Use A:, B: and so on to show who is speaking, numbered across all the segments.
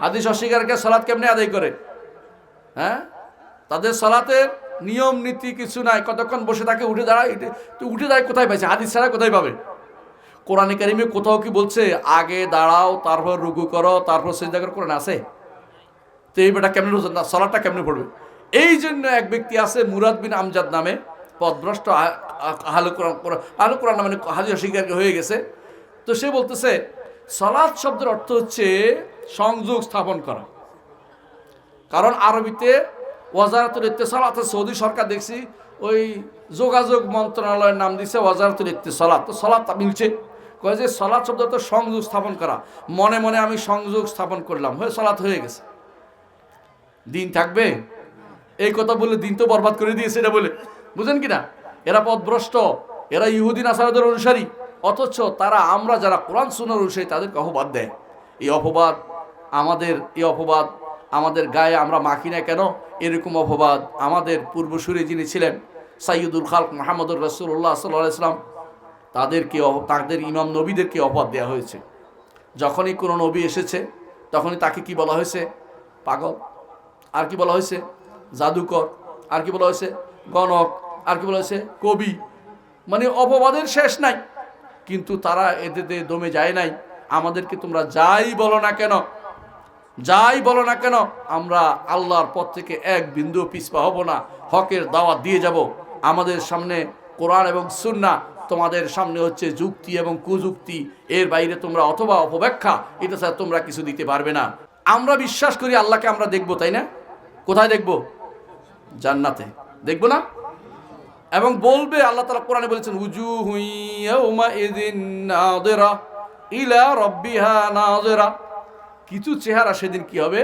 A: হাদিস অস্বীকারকে সলাৎ কেমনে আদায় করে? হ্যাঁ? তাদের সলাতের নিয়ম, নীতি কিছু নাই। কতক্ষণ বসে থাকে, উঠে দাঁড়ায়, এটা- তো উঠে দাঁড়ায় কোথায় পাইছে? হাদিস ছাড়া কোথায় পাবে? কোরআনে কারিমে কোথাও কি বলছে, আগে দাঁড়াও, তারপর রুকু করো, তারপর সেজদা করো? কোরআন আছে? তো এই বেটা কেমনে না সলাটটা কেমনে পড়বে? এই জন্য এক ব্যক্তি আছে মুরাদ বিন আমজাদ নামে, পদভ্রষ্ট আহলে কোরআন আহলে কোরআন মানে হাজি অস্বীকার হয়ে গেছে। তো সে বলতেছে সলাৎ শব্দের অর্থ হচ্ছে সংযোগ স্থাপন করা। কারণ আরবিতে ওয়াজারাতুল ইত্তেসালাত, সৌদি সরকার দেখছি ওই যোগাযোগ মন্ত্রণালয়ের নাম দিছে ওয়াজারাতুল ইত্তেসালাত। তো সলাৎ মিলছে। কয়ে যে সলাৎ শব্দ তো সংযোগ স্থাপন করা। মনে মনে আমি সংযোগ স্থাপন করলাম। হয়ে সলাৎ হয়ে গেছে। দিন থাকবে? এই কথা বলে দিন তো বরবাদ করে দিয়েছে এটা বলে। বুঝেন কি না? এরা পথভ্রষ্ট এরা ইহুদিন আসারদের অনুসারী। অথচ তারা, আমরা যারা কোরআন সুনার অনুসারী, তাদেরকে অপবাদ দেয়। এই অপবাদ আমাদের, এই অপবাদ আমাদের গায়ে আমরা মাখি না কেন? এরকম অপবাদ আমাদের পূর্বসূরি যিনি ছিলেন সাইয়দুল খালক মাহমুদুর রসুল্লাহ সাল্লাহ ইসলাম তাদেরকে তাদের ইমাম নবীদেরকে অপবাদ দেওয়া হয়েছে। যখনই কোনো নবী এসেছে, তখনই তাকে কি বলা হয়েছে? পাগল। আর কি বলা হয়েছে? জাদুকর। আর কি বলা হয়েছে? গণক। আর কি বলা হয়েছে? কবি। মানে অপবাদের শেষ নাই। কিন্তু তারা এদের দমে যায় নাই। আমাদেরকে তোমরা যাই বলো না কেন, যাই বলো না কেন, আমরা আল্লাহর পথ থেকে এক বিন্দু পিছপা হব না, হকের দাওয়াত দিয়ে যাব। আমাদের সামনে কোরআন এবং সুন্না, তোমাদের সামনে হচ্ছে যুক্তি এবং কুযুক্তি, এর বাইরে তোমরা অথবা অপব্যাখ্যা, এটা স্যার তোমরা কিছু দিতে পারবে না। আমরা বিশ্বাস করি আল্লাহকে আমরা দেখব, তাই না? কোথায় দেখব? জান্নাতে। দেখব না? এবং বলবে, আল্লাহ তালা কোরআনে বলেছেন উজু হুইয়া এদিন ইলা কিছু চেহারা সেদিন কি হবে?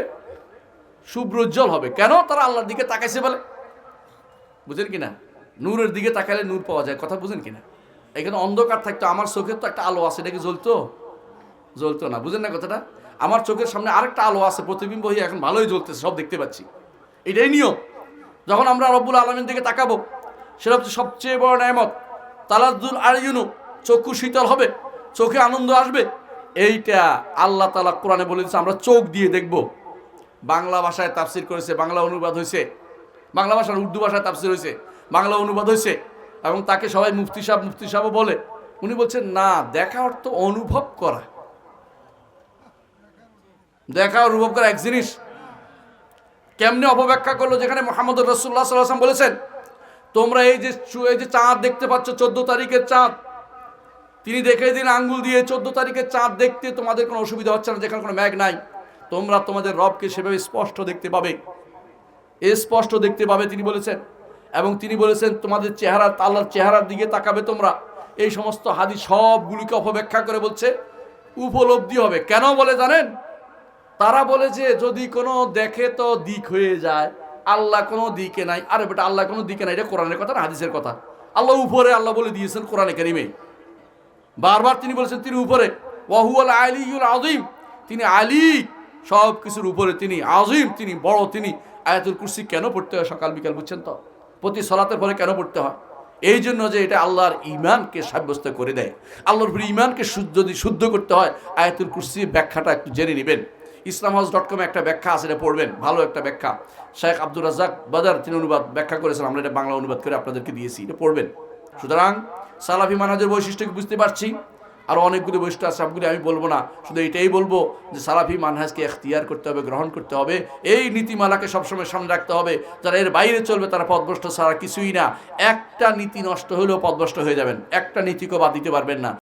A: শুভ্রোজ্জ্বল হবে। কেন? তারা আল্লাহর দিকে তাকাইছে বলে। বুঝেন কিনা? নূরের দিকে তাকালে নূর পাওয়া যায়। কথা বুঝেন কিনা? এখানে অন্ধকার থাকতো, আমার চোখের তো একটা আলো আছে, এটা কি জ্বলতো? জ্বলতো না। বুঝেন না কথাটা? আমার চোখের সামনে আরেকটা আলো আছে, প্রতিবিম্ব হয়ে এখন ভালোই জ্বলতেছে, সব দেখতে পাচ্ছি। এটাই নিয়ম। যখন আমরা রব্বুল আলমের দিকে তাকাবো সেটা হচ্ছে সবচেয়ে বড় নেমত তালাজুল আর ইউনু চক্ষু শীতল হবে, চোখে আনন্দ আসবে। এইটা আল্লাহ তালা কোরআনে বলে দিচ্ছে আমরা চোখ দিয়ে দেখব। বাংলা ভাষায় তাফসির করেছে, বাংলা অনুবাদ হয়েছে। বাংলা ভাষার উর্দু ভাষায় তাফসির হয়েছে, বাংলা অনুবাদ হয়েছে। এবং তাকে সবাই মুফতি সাহেব, মুফতি সাহেবও বলে। উনি বলছেন, না, দেখা অর্থ অনুভব করা। দেখা অনুভব করা এক জিনিস। কেমনে অপব্যাখ্যা করল? যেখানে মোহাম্মদ রসুল্লাহ সাল্লাম বলেছেন তোমরা এই যে এই যে চাঁদ দেখতে পাচ্ছ, চোদ্দ তারিখের চাঁদ। তিনি দেখে দিন আঙ্গুল দিয়ে চোদ্দ তারিখের চাঁদ দেখতে তোমাদের কোনো অসুবিধা হচ্ছে না, যেখানে কোনো ম্যাগ নাই। তোমরা তোমাদের রবকে সেভাবে স্পষ্ট দেখতে পাবে। স্পষ্ট দেখতে পাবে, তিনি বলেছেন। এবং তিনি বলেছেন, তোমাদের চেহারা, আল্লাহর চেহারার দিকে তাকাবে তোমরা। এই সমস্ত হাদি সবগুলিকে অপব্যাখ্যা করে বলছে, উপলব্ধি হবে। কেন বলে জানেন? তারা বলে যে, যদি কোনো দেখে তো দিক হয়ে যায়। আল্লাহ কোনো দিকে নাই। আরে বেটা, আল্লাহ কোনো দিকে নাই, এটা কোরআনের কথা না হাদিসের কথা? আল্লাহ উপরে আল্লাহ বলে দিয়েছেন কোরআনে কারিমে। বারবার তিনি বলেছেন, তিনি উপরে। ওয়াহুয়াল আলিউল আজিম তিনি আলী সব কিছুর উপরে তিনি আজিম তিনি বড়, তিনি আয়াতুল কুরসি কেন পড়তে হয় সকাল বিকাল, বুঝছেন তো? প্রতি সলাতের পরে কেন পড়তে হয়? এই জন্য যে এটা আল্লাহর ইমানকে সাব্যস্ত করে দেয়। আল্লাহর ইমানকে শুদ্ধ যদি শুদ্ধ করতে হয়। আয়াতুল কুরসির ব্যাখ্যাটা একটু জেনে নেবেন। ইসলাম হাউস ডট কমে একটা ব্যাখ্যা আছে, এটা পড়বেন। ভালো একটা ব্যাখ্যা। শেখ আব্দুর রাজাক বাদার, তিনি অনুবাদ, ব্যাখ্যা করেছেন। আমরা এটা বাংলা অনুবাদ করে আপনাদেরকে দিয়েছি, এটা পড়বেন। সুতরাং সালাফি মানাজের বৈশিষ্ট্য বুঝতে পারছি? আর অনেকগুলি বৈশিষ্ট্য আছে, সবগুলি আমি বলব না। শুধু এটাই বলব যে সালাফি মানহাজকে এখতিয়ার করতে হবে, গ্রহণ করতে হবে। এই নীতিমালাকে সবসময় সামনে রাখতে হবে। যারা এর বাইরে চলবে, তারা পদভ্রষ্ট ছাড়া কিছুই না। একটা নীতি নষ্ট হলেও পদভ্রষ্ট হয়ে যাবেন। একটা নীতিকে বাদ দিতে পারবেন না।